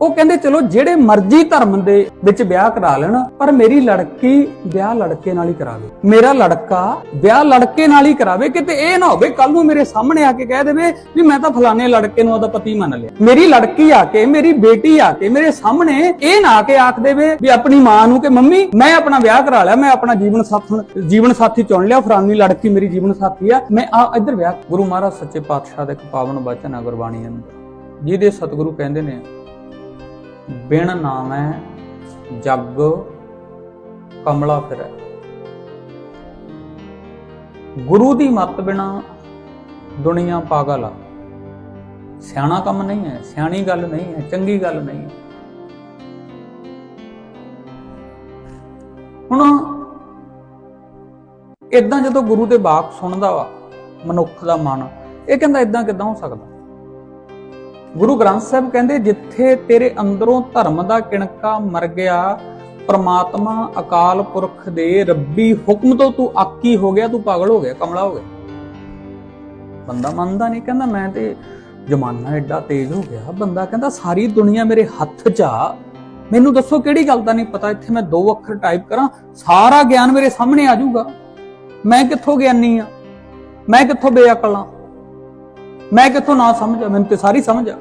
ਉਹ ਕਹਿੰਦੇ, ਚਲੋ, ਜਿਹੜੇ ਮਰਜ਼ੀ ਧਰਮ ਦੇ ਵਿੱਚ ਵਿਆਹ ਕਰਾ ਲੈਣ, ਪਰ ਮੇਰੀ ਲੜਕੀ ਵਿਆਹ ਲੜਕੇ ਨਾਲ ਹੀ ਕਰਾਵੇ। ਮੇਰਾ ਲੜਕਾ ਵਿਆਹ ਲੜਕੇ ਨਾਲ ਹੀ ਕਰਾਵੇ, ਕਿਤੇ ਇਹ ਨਾ ਹੋਵੇ ਕੱਲ ਨੂੰ ਮੇਰੇ ਸਾਹਮਣੇ ਆ ਕੇ ਕਹਿ ਦੇਵੇ ਵੀ ਮੈਂ ਤਾਂ ਫਲਾਣੇ ਲੜਕੇ ਨੂੰ ਉਹਦਾ ਪਤੀ ਮੰਨ ਲਿਆ। ਮੇਰੀ ਲੜਕੀ ਆ ਕੇ, ਮੇਰੀ ਬੇਟੀ ਆ ਕੇ, ਮੇਰੇ ਸਾਹਮਣੇ ਇਹ ਨਾ ਆ ਕੇ ਆਖ ਦੇਵੇ ਵੀ ਆਪਣੀ ਮਾਂ ਨੂੰ ਕਿ, ਮੰਮੀ, ਮੈਂ ਆਪਣਾ ਵਿਆਹ ਕਰਾ ਲਿਆ, ਮੈਂ ਆਪਣਾ ਜੀਵਨ ਸਾਥੀ ਜੀਵਨ ਸਾਥੀ ਚੁਣ ਲਿਆ, ਫਲਾਣੀ ਲੜਕੀ ਮੇਰੀ ਜੀਵਨ ਸਾਥੀ ਆ। ਮੈਂ ਆ ਇੱਧਰ ਵਿਆਹ, ਗੁਰੂ ਮਹਾਰਾਜ ਸੱਚੇ ਪਾਤਸ਼ਾਹ ਦਾ ਇੱਕ ਪਾਵਨ ਬਚਨ ਹੈ ਗੁਰਬਾਣੀ ਅੰਦਰ ਜਿਹਦੇ ਸਤਿਗੁਰੂ ਕਹਿੰਦੇ ਨੇ ਬਿਨ ਨਾਮੈ ਜੱਗ ਕਮਲਾ ਫਿਰੈ। ਗੁਰੂ ਦੀ ਮੱਤ ਬਿਨਾ ਦੁਨੀਆ ਪਾਗਲ ਆ। ਸਿਆਣਾ ਕੰਮ ਨਹੀਂ ਹੈ, ਸਿਆਣੀ ਗੱਲ ਨਹੀਂ ਹੈ, ਚੰਗੀ ਗੱਲ ਨਹੀਂ ਹੈ। ਹੁਣ ਇਦਾਂ ਜਦੋਂ ਗੁਰੂ ਦੇ ਬਾਪ ਸੁਣਦਾ ਵਾ, ਮਨੁੱਖ ਦਾ ਮਨ, ਇਹ ਕਹਿੰਦਾ ਇਦਾਂ ਕਿਦਾਂ ਹੋ ਸਕਦਾ? ਗੁਰੂ ਗ੍ਰੰਥ ਸਾਹਿਬ ਕਹਿੰਦੇ, ਜਿੱਥੇ ਤੇਰੇ ਅੰਦਰੋਂ ਧਰਮ ਦਾ ਕਿਣਕਾ ਮਰ ਗਿਆ, ਪ੍ਰਮਾਤਮਾ ਅਕਾਲ ਪੁਰਖ ਦੇ ਰੱਬੀ ਹੁਕਮ ਤੋਂ ਤੂੰ ਆਕੀ ਹੋ ਗਿਆ, ਤੂੰ ਪਾਗਲ ਹੋ ਗਿਆ, ਕਮਲਾ ਹੋ ਗਿਆ। ਬੰਦਾ ਮੰਨਦਾ ਨਹੀਂ, ਕਹਿੰਦਾ, ਮੈਂ ਤੇ ਜ਼ਮਾਨਾ ਐਡਾ ਤੇਜ਼ ਹੋ ਗਿਆ। ਬੰਦਾ ਕਹਿੰਦਾ, ਸਾਰੀ ਦੁਨੀਆ ਮੇਰੇ ਹੱਥ 'ਚ ਆ। ਮੈਨੂੰ ਦੱਸੋ ਕਿਹੜੀ ਗੱਲ ਦਾ ਨਹੀਂ ਪਤਾ? ਇੱਥੇ ਮੈਂ ਦੋ ਅੱਖਰ ਟਾਈਪ ਕਰਾਂ, ਸਾਰਾ ਗਿਆਨ ਮੇਰੇ ਸਾਹਮਣੇ ਆ ਜਾਊਗਾ। ਮੈਂ ਕਿੱਥੋਂ ਗਿਆਨੀ ਆ? ਮੈਂ ਕਿੱਥੋਂ ਬੇਅਕਲ ਆ? ਮੈਂ ਕਿੱਥੋਂ ਨਾ ਸਮਝਾਂ ਮੈਨੂੰ ਤੇ ਸਾਰੀ ਸਮਝ ਆ।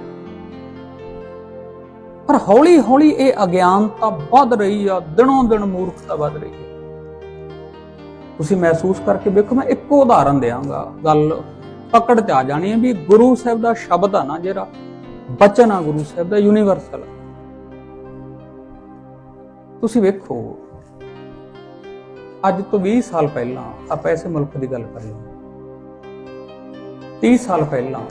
ਪਰ ਹੌਲੀ ਹੌਲੀ ਇਹ ਅਗਿਆਨਤਾ ਵੱਧ ਰਹੀ ਆ, ਦਿਨੋਂ ਦਿਨ ਮੂਰਖਤਾ ਵੱਧ ਰਹੀ ਹੈ ਤੁਸੀਂ ਮਹਿਸੂਸ ਕਰਕੇ ਵੇਖੋ, ਮੈਂ ਇੱਕੋ ਉਦਾਹਰਨ ਦਿਆਂਗਾ, ਗੱਲ ਪਕੜ ਤੇ ਆ ਜਾਣੀ ਹੈ ਵੀ ਗੁਰੂ ਸਾਹਿਬ ਦਾ ਸ਼ਬਦ ਆ ਨਾ ਜਿਹੜਾ, ਬਚਨ ਆ ਗੁਰੂ ਸਾਹਿਬ ਦਾ ਯੂਨੀਵਰਸਲ ਤੁਸੀਂ ਵੇਖੋ, ਅੱਜ ਤੋਂ 20 ਸਾਲ ਪਹਿਲਾਂ ਆਪਾਂ ਐਸੇ ਮੁਲਕ ਦੀ ਗੱਲ ਕਰ ਲਈਏ। 30 ਸਾਲ ਪਹਿਲਾਂ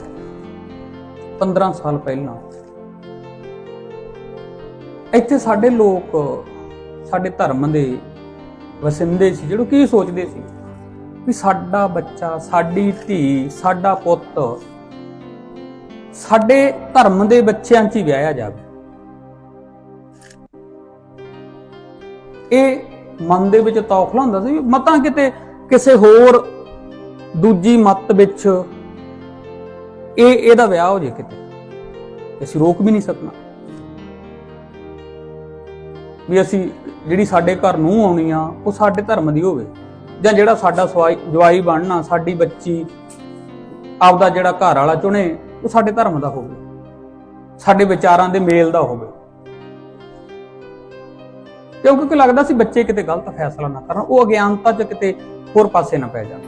15 ਸਾਲ ਪਹਿਲਾਂ ਇੱਥੇ ਸਾਡੇ ਲੋਕ, ਸਾਡੇ ਧਰਮ ਦੇ ਵਸਿੰਦੇ ਸੀ, ਜਿਹੜੇ ਕੀ ਸੋਚਦੇ ਸੀ ਵੀ ਸਾਡਾ ਬੱਚਾ, ਸਾਡੀ ਧੀ, ਸਾਡਾ ਪੁੱਤ ਸਾਡੇ ਧਰਮ ਦੇ ਬੱਚਿਆਂ 'ਚ ਹੀ ਵਿਆਹਿਆ ਜਾਵੇ। ਇਹ ਮਨ ਦੇ ਵਿੱਚ ਤੌਖਲਾ ਹੁੰਦਾ ਸੀ ਵੀ ਮਤਾਂ ਕਿਤੇ ਕਿਸੇ ਹੋਰ ਦੂਜੀ ਮਤ ਵਿੱਚ ਇਹ, ਇਹਦਾ ਵਿਆਹ ਹੋ ਜੇ ਕਿਤੇ। ਅਸੀਂ ਰੋਕ ਵੀ ਨਹੀਂ ਸਕਣਾ। ਵੀ ਅਸੀਂ ਜਿਹੜੀ ਸਾਡੇ ਘਰ ਨੂੰ ਆਉਣੀ ਆ, ਉਹ ਸਾਡੇ ਧਰਮ ਦੀ ਹੋਵੇ। ਜਾਂ ਜਿਹੜਾ ਸਾਡਾ ਸਵਾਈ, ਜਵਾਈ ਬਣਨਾ, ਸਾਡੀ ਬੱਚੀ ਆਪਦਾ ਜਿਹੜਾ ਘਰ ਵਾਲਾ ਚੁਣੇ, ਉਹ ਸਾਡੇ ਧਰਮ ਦਾ ਹੋਵੇ। ਸਾਡੇ ਵਿਚਾਰਾਂ ਦੇ ਮੇਲ ਦਾ ਹੋਵੇ। ਕਿਉਂਕਿ ਕੋਈ ਲੱਗਦਾ ਸੀ ਬੱਚੇ ਕਿਤੇ ਗਲਤ ਫੈਸਲਾ ਨਾ ਕਰਨ, ਉਹ ਅਗਿਆਨਤਾ 'ਚ ਕਿਤੇ ਹੋਰ ਪਾਸੇ ਨਾ ਪੈ ਜਾਣ।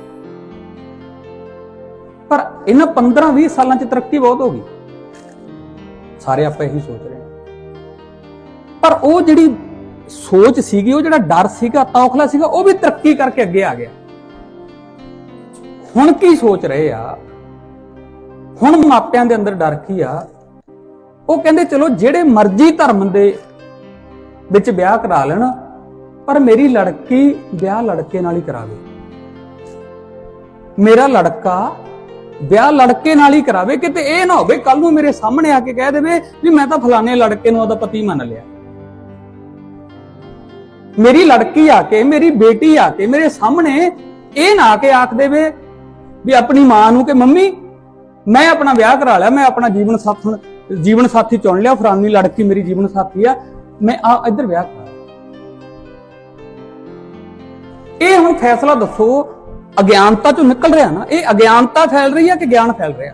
ਪਰ ਇਹਨਾਂ 15-20 ਸਾਲਾਂ 'ਚ ਤਰੱਕੀ ਬਹੁਤ ਹੋ ਗਈ। ਸਾਰੇ ਆਪਾਂ ਇਹੀ ਸੋਚ ਰਹੇ ਪਰ ਉਹ ਜਿਹੜੀ ਸੋਚ ਸੀਗੀ, ਉਹ ਜਿਹੜਾ ਡਰ ਸੀਗਾ, ਤੌਖਲਾ ਸੀਗਾ, ਉਹ ਵੀ ਤਰੱਕੀ ਕਰਕੇ ਅੱਗੇ ਆ ਗਿਆ। ਹੁਣ ਕੀ ਸੋਚ ਰਹੇ ਆ? ਹੁਣ ਮਾਪਿਆਂ ਦੇ ਅੰਦਰ ਡਰ ਕੀ ਆ? ਉਹ ਕਹਿੰਦੇ, ਚਲੋ, ਜਿਹੜੇ ਮਰਜ਼ੀ ਧਰਮ ਦੇ ਵਿੱਚ ਵਿਆਹ ਕਰਾ ਲੈਣ, ਪਰ ਮੇਰੀ ਲੜਕੀ ਵਿਆਹ ਲੜਕੇ ਨਾਲ ਹੀ ਕਰਾਵੇ। ਮੇਰਾ ਲੜਕਾ ਵਿਆਹ ਲੜਕੇ ਨਾਲ ਹੀ ਕਰਾਵੇ, ਕਿਤੇ ਇਹ ਨਾ ਹੋਵੇ ਕੱਲ ਨੂੰ ਮੇਰੇ ਸਾਹਮਣੇ ਆ ਕੇ ਕਹਿ ਦੇਵੇ ਵੀ ਮੈਂ ਤਾਂ ਫਲਾਣੇ ਲੜਕੇ ਨੂੰ ਉਹਦਾ ਪਤੀ ਮੰਨ ਲਿਆ। ਮੇਰੀ ਲੜਕੀ ਆ ਕੇ, ਮੇਰੀ ਬੇਟੀ ਆ ਕੇ, ਮੇਰੇ ਸਾਹਮਣੇ ਇਹ ਨਾ ਕੇ ਆਖ ਦੇਵੇ ਵੀ ਆਪਣੀ ਮਾਂ ਨੂੰ ਕਿ ਮੰਮੀ, ਮੈਂ ਆਪਣਾ ਵਿਆਹ ਕਰਾ ਲਿਆ, ਮੈਂ ਆਪਣਾ ਜੀਵਨ ਸਾਥੀ ਜੀਵਨ ਸਾਥੀ ਚੁਣ ਲਿਆ ਫਲਾਣੀ ਲੜਕੀ ਮੇਰੀ ਜੀਵਨ ਸਾਥੀ ਆ, ਮੈਂ ਆ ਇੱਧਰ ਵਿਆਹ ਕਰਾ ਇਹ ਹੁਣ ਫੈਸਲਾ ਦੱਸੋ, ਅਗਿਆਨਤਾ ਚੋਂ ਨਿਕਲ ਰਿਹਾ ਨਾ, ਇਹ ਅਗਿਆਨਤਾ ਫੈਲ ਰਹੀ ਹੈ ਕਿ ਗਿਆਨ ਫੈਲ ਰਿਹਾ?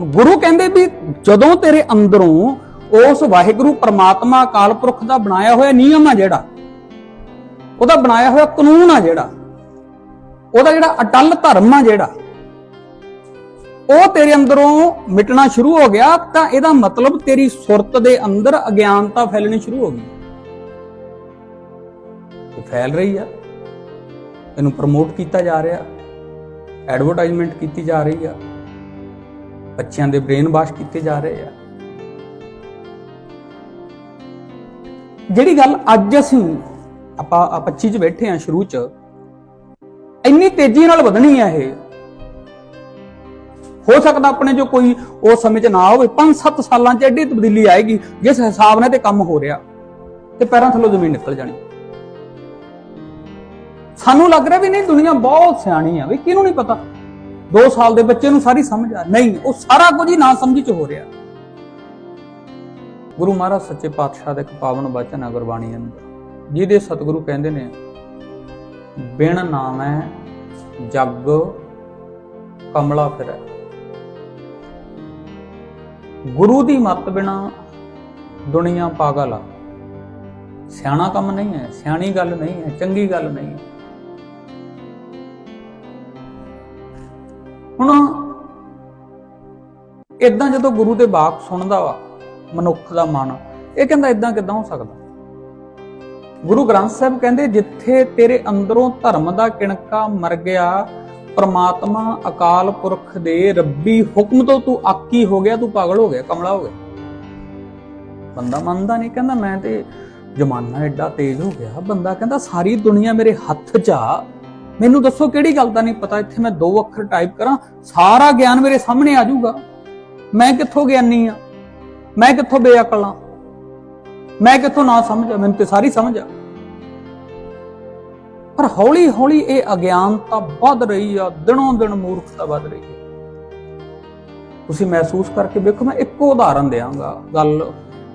ਗੁਰੂ ਕਹਿੰਦੇ ਵੀ ਜਦੋਂ ਤੇਰੇ ਅੰਦਰੋਂ ਉਸ ਵਾਹਿਗੁਰੂ ਪ੍ਰਮਾਤਮਾ ਅਕਾਲ ਪੁਰਖ ਦਾ ਬਣਾਇਆ ਹੋਇਆ ਨਿਯਮ ਆ ਜਿਹੜਾ। ਉਹਦਾ ਬਣਾਇਆ ਹੋਇਆ ਕਾਨੂੰਨ ਆ ਜਿਹੜਾ। ਉਹਦਾ ਜਿਹੜਾ ਅਟਲ ਧਰਮ ਆ ਜਿਹੜਾ। ਉਹ ਤੇਰੇ ਅੰਦਰੋਂ ਮਿਟਣਾ ਸ਼ੁਰੂ ਹੋ ਗਿਆ ਤਾਂ ਇਹਦਾ ਮਤਲਬ ਤੇਰੀ ਸੁਰਤ ਦੇ ਅੰਦਰ ਅਗਿਆਨਤਾ ਫੈਲਣੀ ਸ਼ੁਰੂ ਹੋ ਗਈ। ਇਹ ਫੈਲ ਰਹੀ ਆ। ਇਹਨੂੰ ਪ੍ਰਮੋਟ ਕੀਤਾ ਜਾ ਰਿਹਾ। ਐਡਵਰਟਾਈਜ਼ਮੈਂਟ ਕੀਤੀ ਜਾ ਰਹੀ ਆ। ਬੱਚਿਆਂ ਦੇ ਬ੍ਰੇਨ ਵਾਸ਼ ਕੀਤੇ ਜਾ ਰਹੇ ਆ। ਜਿਹੜੀ ਗੱਲ ਅੱਜ ਅਸੀਂ ਆਪਾਂ ਆ 25 ਚ ਬੈਠੇ ਆ ਸ਼ੁਰੂ ਚ, ਇੰਨੀ ਤੇਜ਼ੀ ਨਾਲ ਵਧਣੀ ਆ ਇਹ। ਹੋ ਸਕਦਾ ਆਪਣੇ ਜੋ ਕੋਈ ਉਸ ਸਮੇਂ ਚ ਨਾ ਹੋਵੇ 5-7 ਸਾਲਾਂ ਚ ਐਡੀ ਤਬਦੀਲੀ ਆਏਗੀ, ਜਿਸ ਹਿਸਾਬ ਨਾਲ ਤੇ ਕੰਮ ਹੋ ਰਿਹਾ, ਤੇ ਪੈਰਾਂ ਥੱਲੋਂ ਜ਼ਮੀਨ ਨਿਕਲ ਜਾਣੀ। ਸਾਨੂੰ ਲੱਗ ਰਿਹਾ ਵੀ ਨਹੀਂ, ਦੁਨੀਆ ਬਹੁਤ ਸਿਆਣੀ ਆ, ਵੀ ਕਿਹਨੂੰ ਨਹੀਂ ਪਤਾ? 2 ਸਾਲ ਦੇ ਬੱਚੇ ਨੂੰ ਸਾਰੀ ਸਮਝ ਆ, ਨਹੀਂ, ਉਹ ਸਾਰਾ ਕੁਝ ਹੀ ਨਾ ਸਮਝੀ ਚ ਹੋ ਰਿਹਾ। ਗੁਰੂ ਮਹਾਰਾਜ ਸੱਚੇ ਪਾਤਸ਼ਾਹ ਦਾ ਇੱਕ ਪਾਵਨ ਵਚਨ ਹੈ ਗੁਰਬਾਣੀ ਅੰਦਰ ਜਿਹਦੇ ਸਤਿਗੁਰੂ ਕਹਿੰਦੇ ਨੇ, ਬਿਨ ਨਾਮੈ ਜਗ ਕਮਲਾ ਫਿਰੈ। ਗੁਰੂ ਦੀ ਮੱਤ ਬਿਨਾ ਦੁਨੀਆ ਪਾਗਲ ਆ। ਸਿਆਣਾ ਕੰਮ ਨਹੀਂ ਹੈ, ਸਿਆਣੀ ਗੱਲ ਨਹੀਂ ਹੈ, ਚੰਗੀ ਗੱਲ ਨਹੀਂ ਹੈ। ਹੁਣ ਇਦਾਂ ਜਦੋਂ ਗੁਰੂ ਦੇ ਬਾਕ ਸੁਣਦਾ ਵਾ ਮਨੁੱਖ ਦਾ ਮਨ। ਇਹ ਕਹਿੰਦਾ ਇਦਾਂ ਕਿਦਾਂ ਹੋ ਸਕਦਾ? ਗੁਰੂ ਗ੍ਰੰਥ ਸਾਹਿਬ ਕਹਿੰਦੇ, ਜਿੱਥੇ ਤੇਰੇ ਅੰਦਰੋਂ ਧਰਮ ਦਾ ਕਿਣਕਾ ਮਰ ਗਿਆ, ਪਰਮਾਤਮਾ ਅਕਾਲ ਪੁਰਖ ਦੇ ਰੱਬੀ ਹੁਕਮ ਤੋਂ ਤੂੰ ਆਕੀ ਹੋ ਗਿਆ, ਤੂੰ ਪਾਗਲ ਹੋ ਗਿਆ, ਕਮਲਾ ਹੋ ਗਿਆ। ਬੰਦਾ ਮੰਨਦਾ ਨਹੀਂ, ਕਹਿੰਦਾ ਮੈਂ ਤੇ ਜਮਾਨਾ ਐਡਾ ਤੇਜ਼ ਹੋ ਗਿਆ। ਬੰਦਾ ਕਹਿੰਦਾ, ਸਾਰੀ ਦੁਨੀਆ ਮੇਰੇ ਹੱਥ 'ਚ ਆ। ਮੈਨੂੰ ਦੱਸੋ ਕਿਹੜੀ ਗੱਲ ਦਾ ਨਹੀਂ ਪਤਾ? ਇੱਥੇ ਮੈਂ ਦੋ ਅੱਖਰ ਟਾਈਪ ਕਰਾਂ, ਸਾਰਾ ਗਿਆਨ ਮੇਰੇ ਸਾਹਮਣੇ ਆ ਜਾਊਗਾ। ਮੈਂ ਕਿੱਥੋਂ ਗਿਆਨੀ ਆ? ਮੈਂ ਕਿੱਥੋਂ ਬੇਅਕਲ ਆ? ਮੈਂ ਕਿੱਥੋਂ ਨਾ ਸਮਝਾ ਮੈਨੂੰ ਤੇ ਸਾਰੀ ਸਮਝ ਆ। ਪਰ ਹੌਲੀ ਹੌਲੀ ਇਹ ਅਗਿਆਨਤਾ ਵੱਧ ਰਹੀ ਆ ਦਿਨੋਂ ਦਿਨ ਮੂਰਖਤਾ ਵੱਧ ਰਹੀ ਹੈ ਤੁਸੀਂ ਮਹਿਸੂਸ ਕਰਕੇ ਵੇਖੋ, ਮੈਂ ਇੱਕੋ ਉਦਾਹਰਨ ਦਿਆਂਗਾ। ਗੱਲ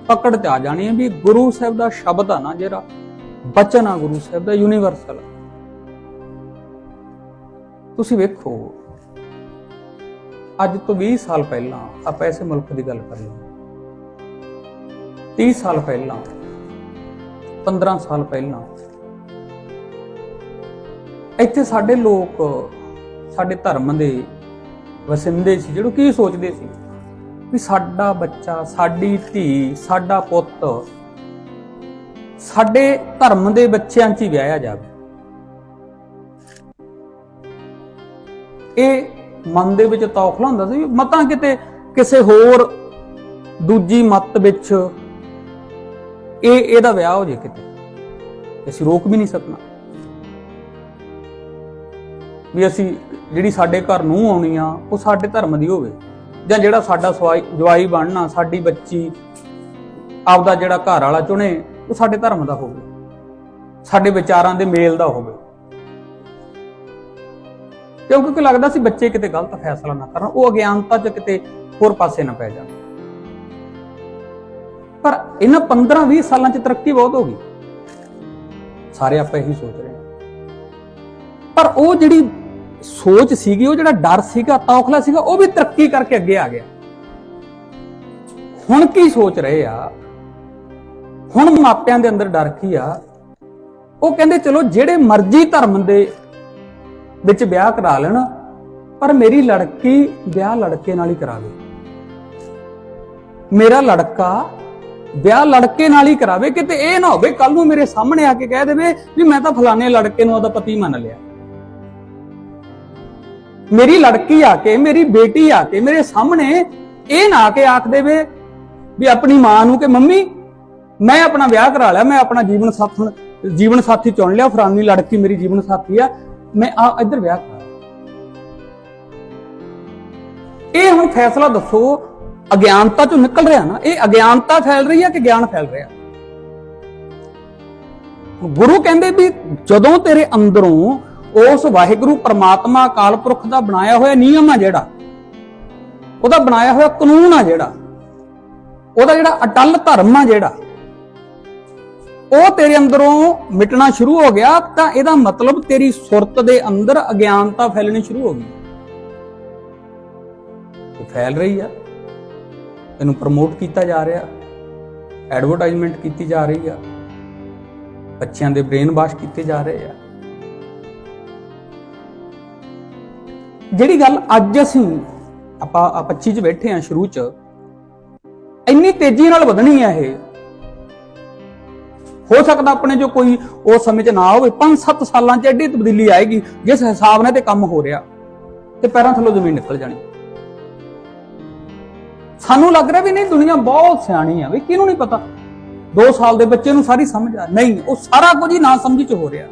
ਪਕੜ ਤੇ ਆ ਜਾਣੀ ਹੈ ਵੀ ਗੁਰੂ ਸਾਹਿਬ ਦਾ ਸ਼ਬਦ ਆ ਨਾ ਜਿਹੜਾ, ਬਚਨ ਆ ਗੁਰੂ ਸਾਹਿਬ ਦਾ ਯੂਨੀਵਰਸਲ ਤੁਸੀਂ ਵੇਖੋ, ਅੱਜ ਤੋਂ 20 ਸਾਲ ਪਹਿਲਾਂ ਆਪਾਂ ਐਸੇ ਮੁਲਕ ਦੀ ਗੱਲ ਕਰ ਲਈਏ। 30 ਸਾਲ ਪਹਿਲਾਂ 15 ਸਾਲ ਪਹਿਲਾਂ, ਇੱਥੇ ਸਾਡੇ ਲੋਕ, ਸਾਡੇ ਧਰਮ ਦੇ ਵਸਿੰਦੇ ਸੀ, ਜਿਹੜੇ ਕੀ ਸੋਚਦੇ ਸੀ ਵੀ ਸਾਡਾ ਬੱਚਾ, ਸਾਡੀ ਧੀ, ਸਾਡਾ ਪੁੱਤ ਸਾਡੇ ਧਰਮ ਦੇ ਬੱਚਿਆਂ 'ਚ ਹੀ ਵਿਆਹਿਆ ਜਾਵੇ। ਇਹ ਮਨ ਦੇ ਵਿੱਚ ਤੌਖਲਾ ਹੁੰਦਾ ਸੀ ਮਤਾਂ ਕਿਤੇ ਕਿਸੇ ਹੋਰ ਦੂਜੀ ਮਤ ਵਿੱਚ ਇਹ ਇਹਦਾ ਵਿਆਹ ਹੋ ਜੇ ਕਿਤੇ। ਅਸੀਂ ਰੋਕ ਵੀ ਨਹੀਂ ਸਕਣਾ। ਵੀ ਅਸੀਂ ਜਿਹੜੀ ਸਾਡੇ ਘਰ ਨੂੰ ਆਉਣੀ ਆ, ਉਹ ਸਾਡੇ ਧਰਮ ਦੀ ਹੋਵੇ। ਜਾਂ ਜਿਹੜਾ ਸਾਡਾ ਸਵਾਈ, ਜਵਾਈ ਬਣਨਾ, ਸਾਡੀ ਬੱਚੀ ਆਪਦਾ ਜਿਹੜਾ ਘਰ ਵਾਲਾ ਚੁਣੇ, ਉਹ ਸਾਡੇ ਧਰਮ ਦਾ ਹੋਵੇ। ਸਾਡੇ ਵਿਚਾਰਾਂ ਦੇ ਮੇਲ ਦਾ ਹੋਵੇ। ਕਿਉਂਕਿ ਲੱਗਦਾ ਸੀ ਬੱਚੇ ਕਿਤੇ ਗਲਤ ਫੈਸਲਾ ਨਾ ਕਰਨ, ਉਹ ਅਗਿਆਨਤਾ 'ਚ ਕਿਤੇ ਹੋਰ ਪਾਸੇ ਨਾ ਪੈ ਜਾਣ। ਪਰ ਇਹਨਾਂ 15-20 ਸਾਲਾਂ 'ਚ ਤਰੱਕੀ ਬਹੁਤ ਹੋ ਗਈ। ਸਾਰੇ ਆਪਾਂ ਇਹੀ ਸੋਚ ਰਹੇ ਪਰ ਉਹ ਜਿਹੜੀ ਸੋਚ ਸੀਗੀ, ਉਹ ਜਿਹੜਾ ਡਰ ਸੀਗਾ, ਤੌਖਲਾ ਸੀਗਾ, ਉਹ ਵੀ ਤਰੱਕੀ ਕਰਕੇ ਅੱਗੇ ਆ ਗਿਆ। ਹੁਣ ਕੀ ਸੋਚ ਰਹੇ ਆ? ਹੁਣ ਮਾਪਿਆਂ ਦੇ ਅੰਦਰ ਡਰ ਕੀ ਆ? ਉਹ ਕਹਿੰਦੇ, ਚਲੋ, ਜਿਹੜੇ ਮਰਜ਼ੀ ਧਰਮ ਦੇ ਵਿੱਚ ਵਿਆਹ ਕਰਾ ਲੈਣ, ਪਰ ਮੇਰੀ ਲੜਕੀ ਵਿਆਹ ਲੜਕੇ ਨਾਲ ਹੀ ਕਰਾਵੇ ਮੇਰਾ ਲੜਕਾ ਵਿਆਹ ਲੜਕੇ ਨਾਲ ਹੀ ਕਰਾਵੇ, ਕਿਤੇ ਇਹ ਨਾ ਹੋਵੇ ਕੱਲ ਨੂੰ ਮੇਰੇ ਸਾਹਮਣੇ ਆ ਕੇ ਕਹਿ ਦੇਵੇ ਵੀ ਮੈਂ ਤਾਂ ਫਲਾਣੇ ਲੜਕੇ ਨੂੰ ਉਹਦਾ ਪਤੀ ਮੰਨ ਲਿਆ। ਮੇਰੀ ਲੜਕੀ ਆ ਕੇ, ਮੇਰੀ ਬੇਟੀ ਆ ਕੇ, ਮੇਰੇ ਸਾਹਮਣੇ ਇਹ ਨਾ ਆ ਕੇ ਆਖ ਦੇਵੇ ਵੀ ਆਪਣੀ ਮਾਂ ਨੂੰ ਕਿ ਮੰਮੀ, ਮੈਂ ਆਪਣਾ ਵਿਆਹ ਕਰਾ ਲਿਆ, ਮੈਂ ਆਪਣਾ ਜੀਵਨ ਸਾਥਣ, ਜੀਵਨ ਸਾਥੀ ਚੁਣ ਲਿਆ ਫਰਾਨੀ ਲੜਕੀ ਮੇਰੀ ਜੀਵਨ ਸਾਥੀ ਆ, ਮੈਂ ਆ ਇੱਧਰ ਵਿਆਹ ਕਰਾ ਇਹ ਹੁਣ ਫੈਸਲਾ ਦੱਸੋ ਅਗਿਆਨਤਾ ਚੋਂ ਨਿਕਲ ਰਿਹਾ ਨਾ, ਇਹ ਅਗਿਆਨਤਾ ਫੈਲ ਰਹੀ ਹੈ ਕਿ ਗਿਆਨ ਫੈਲ ਰਿਹਾ? ਗੁਰੂ ਕਹਿੰਦੇ ਵੀ ਜਦੋਂ ਤੇਰੇ ਅੰਦਰੋਂ ਉਸ ਵਾਹਿਗੁਰੂ ਪ੍ਰਮਾਤਮਾ ਅਕਾਲ ਪੁਰਖ ਦਾ ਬਣਾਇਆ ਹੋਇਆ ਨਿਯਮ ਆ ਜਿਹੜਾ, ਉਹਦਾ ਬਣਾਇਆ ਹੋਇਆ ਕਾਨੂੰਨ ਆ ਜਿਹੜਾ, ਉਹਦਾ ਜਿਹੜਾ ਅਟਲ ਧਰਮ ਆ ਜਿਹੜਾ, ਉਹ ਤੇਰੇ ਅੰਦਰੋਂ ਮਿਟਣਾ ਸ਼ੁਰੂ ਹੋ ਗਿਆ, ਤਾਂ ਇਹਦਾ ਮਤਲਬ ਤੇਰੀ ਸੁਰਤ ਦੇ ਅੰਦਰ ਅਗਿਆਨਤਾ ਫੈਲਣੀ ਸ਼ੁਰੂ ਹੋ ਗਈ। ਇਹ ਫੈਲ ਰਹੀ ਆ। ਇਹਨੂੰ ਪ੍ਰਮੋਟ ਕੀਤਾ ਜਾ ਰਿਹਾ ਐਡਵਰਟਾਈਜ਼ਮੈਂਟ ਕੀਤੀ ਜਾ ਰਹੀ ਆ, ਬੱਚਿਆਂ ਦੇ ਬ੍ਰੇਨ ਵਾਸ਼ ਕੀਤੇ ਜਾ ਰਹੇ ਆ। ਜਿਹੜੀ ਗੱਲ ਅੱਜ ਅਸੀਂ ਆਪਾਂ ਆ 25 ਚ ਬੈਠੇ ਆ ਸ਼ੁਰੂ ਚ, ਇੰਨੀ ਤੇਜ਼ੀ ਨਾਲ ਵਧਣੀ ਆ ਇਹ। ਹੋ ਸਕਦਾ ਆਪਣੇ ਜੋ ਕੋਈ ਉਸ ਸਮੇਂ ਚ ਨਾ ਹੋਵੇ 5-7 ਸਾਲਾਂ ਚ ਐਡੀ ਤਬਦੀਲੀ ਆਏਗੀ, ਜਿਸ ਹਿਸਾਬ ਨਾਲ ਤੇ ਕੰਮ ਹੋ ਰਿਹਾ, ਤੇ ਪੈਰਾਂ ਥੱਲੋਂ ਜ਼ਮੀਨ ਨਿਕਲ ਜਾਣੀ। ਸਾਨੂੰ ਲੱਗ ਰਿਹਾ ਵੀ ਨਹੀਂ, ਦੁਨੀਆ ਬਹੁਤ ਸਿਆਣੀ ਆ ਵੀ ਕਿਹਨੂੰ ਨਹੀਂ ਪਤਾ? 2 ਸਾਲ ਦੇ ਬੱਚੇ ਨੂੰ ਸਾਰੀ ਸਮਝ ਆ। ਨਹੀਂ, ਉਹ ਸਾਰਾ ਕੁਝ ਹੀ ਨਾ ਸਮਝ ਚ ਹੋ ਰਿਹਾ।